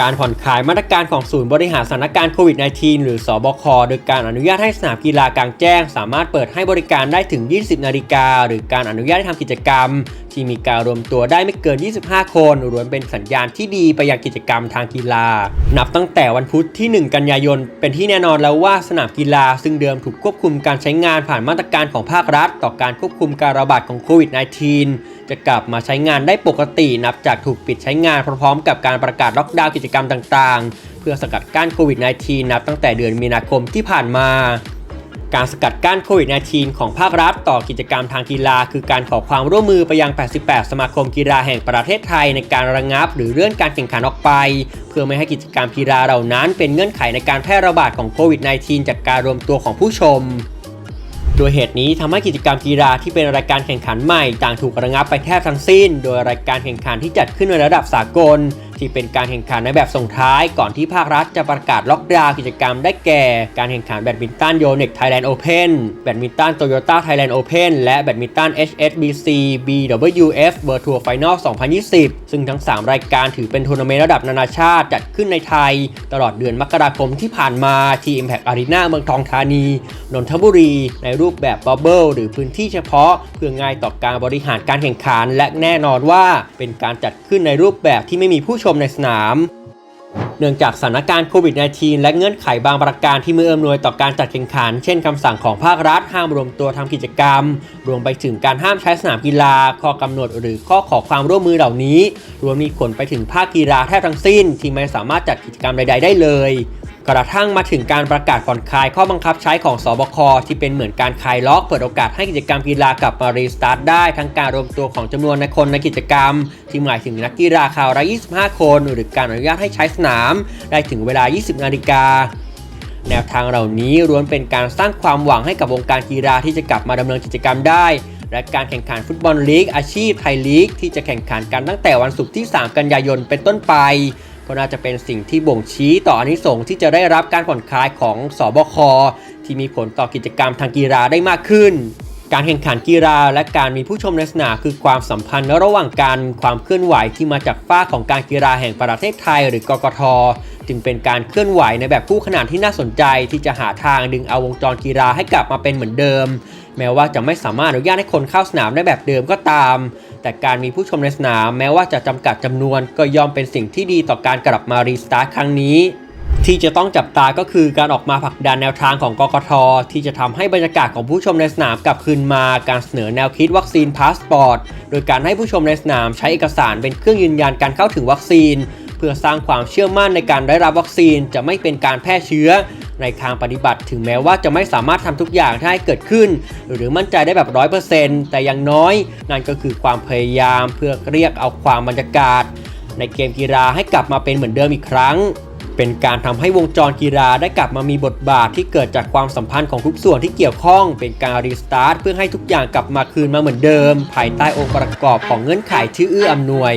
การผ่อนคลายมาตรการของศูนย์บริหารสถานการณ์โควิด -19 หรือสอบค โดยการอนุญาตให้สนามกีฬากลางแจ้ง สามารถเปิดให้บริการได้ถึง 20 นาฬิกา หรือการอนุญาตให้ทำกิจกรรมที่มีการรวมตัวได้ไม่เกิน 25 คนรวมเป็นสัญญาณที่ดีไปยังกิจกรรมทางกีฬา นับตั้งแต่วันพุธที่ 1 กันยายน เป็นที่แน่นอนแล้วว่าสนามกีฬา ซึ่งเดิมถูกควบคุมการใช้งานผ่านมาตรการของภาครัฐ ต่อการควบคุมการระบาดของโควิด -19 จะกลับมาใช้งานได้ปกตินับจากถูกปิดใช้งานพร้อมๆ กับการประกาศล็อกดาวน์กิจกรรมต่างๆ เพื่อสกัดกั้นโควิด -19 นับตั้งแต่เดือนมีนาคมที่ผ่านมา การสกัดกั้นโควิด -19 ของภาครัฐต่อกิจกรรมทางกีฬา คือการขอความร่วมมือไปยัง 88 สมาคมกีฬาแห่งประเทศไทย ในการระงับ หรือเลื่อนการแข่งขันออกไป เพื่อไม่ให้กิจกรรมกีฬาเหล่านั้น เป็นเงื่อนไขในการแพร่ระบาดของโควิด -19 จากการรวมตัวของผู้ชมโดยเหตุนี้ทำให้กิจกรรมกีฬาที่เป็นรายการแข่งขันใหม่ต่างถูกระงับไปแทบทั้งสิ้น โดยรายการแข่งขันที่จัดขึ้นในระดับสากล ที่เป็นการแข่งขันในแบบส่งท้ายก่อนที่ภาครัฐจะประกาศล็อกดาวน์กิจกรรมได้แก่ การแข่งขันแบดมินตันโยเน็กไทยแลนด์โอเพนแบดมินตันโตโยต้าไทยแลนด์โอเพนและแบดมินตัน HSBC BWF World Tour Final 2020 ซึ่งทั้ง 3 รายการถือเป็นทัวร์นาเมนต์ระดับนานาชาติจัดขึ้นในไทย ตลอดเดือนมกราคมที่ผ่านมาที่ Impact Arena เมืองทองธานี นนทบุรี ในรูปแบบบับเบิลหรือพื้นที่เฉพาะ เพื่อง่ายต่อการบริหารการแข่งขัน และแน่นอนว่าเป็นการจัดขึ้นในรูปแบบที่ไม่มีผู้ชมในสนาม เนื่องจากสถานการณ์โควิด -19 และเงื่อนไขบางประการที่มืออำนวยต่อการจัดแข่งขัน เช่นคำสั่งของภาครัฐห้ามรวมตัวทำกิจกรรม รวมไปถึงการห้ามใช้สนามกีฬา ข้อกำหนดหรือข้อขอความร่วมมือเหล่านี้ รวมมีผลไปถึงภาคกีฬาแทบทั้งสิ้น ที่ไม่สามารถจัดกิจกรรมใด ๆ ได้เลย กระทั่งมาถึงการประกาศผ่อนคลายข้อบังคับใช้ของสบคที่เป็นเหมือนการคลายล็อกเปิดโอกาสให้กิจกรรมกีฬากลับมารีสตาร์ทได้ทั้งการรวมตัวของจำนวนในคนในกิจกรรม ที่หมายถึงนักกีฬาคราวละ25 คน หรือการอนุญาตให้ใช้สนาม ได้ถึงเวลา 20 นาฬิกาแนวทางเหล่านี้ล้วนเป็นการสร้างความหวังให้กับวงการกีฬาที่จะกลับมาดำเนินกิจกรรมได้ และการแข่งขันฟุตบอลลีกอาชีพไทยลีก ที่จะแข่งขันกันตั้งแต่วันศุกร์ที่ 3 กันยายนเป็นต้นไป ก็น่าจะเป็นสิ่งที่บ่งชี้ต่ออนิสงส์ที่จะได้รับการผ่อนคลายของสบคที่มีผลต่อกิจกรรมทางกีฬาได้มากขึ้น การแข่งขันกีฬาและการมีผู้ชมในสนามคือความสัมพันธ์ระหว่างกันความเคลื่อนไหวที่มาจากฝ้าของการกีฬาแห่งประเทศไทย หรือกกท จึงเป็นการเคลื่อนไหวในแบบคู่ขนานที่น่าสนใจ ที่จะหาทางดึงเอาวงจรกีฬาให้กลับมาเป็นเหมือนเดิม แม้ว่าจะไม่สามารถอนุญาตให้คนเข้าสนามได้แบบเดิมก็ตาม แต่การมีผู้ชมในสนามแม้ว่าจะจำกัดจำนวนก็ย่อมเป็นสิ่งที่ดีต่อการกลับมารีสตาร์ทครั้งนี้ ที่จะต้องจับตาก็คือการออกมาผลักดันแนวทางของกกทที่จะทำให้บรรยากาศของผู้ชมในสนามกลับคืนมาการเสนอแนวคิดวัคซีนพาสปอร์ตโดยการให้ผู้ชมในสนามใช้เอกสารเป็นเครื่องยืนยันการเข้าถึงวัคซีน เพื่อสร้างความเชื่อมั่นในการได้รับวัคซีนจะไม่เป็นการแพร่เชื้อ ในทางปฏิบัติถึงแม้ว่าจะไม่สามารถทำทุกอย่างให้เกิดขึ้น หรือมั่นใจได้แบบร้อยเปอร์เซ็นต์แต่อย่างน้อย นั่นก็คือความพยายามเพื่อเรียกเอาความบรรยากาศ ในเกมกีฬาให้กลับมาเป็นเหมือนเดิมอีกครั้ง เป็นการทำให้วงจรกีฬาได้กลับมามีบทบาทที่เกิดจากความสัมพันธ์ของทุกส่วนที่เกี่ยวข้อง เป็นการรีสตาร์ทเพื่อให้ทุกอย่างกลับมาคืนมาเหมือนเดิม ภายใต้องค์ประกอบของเงื่อนไขที่เอื้ออำนวย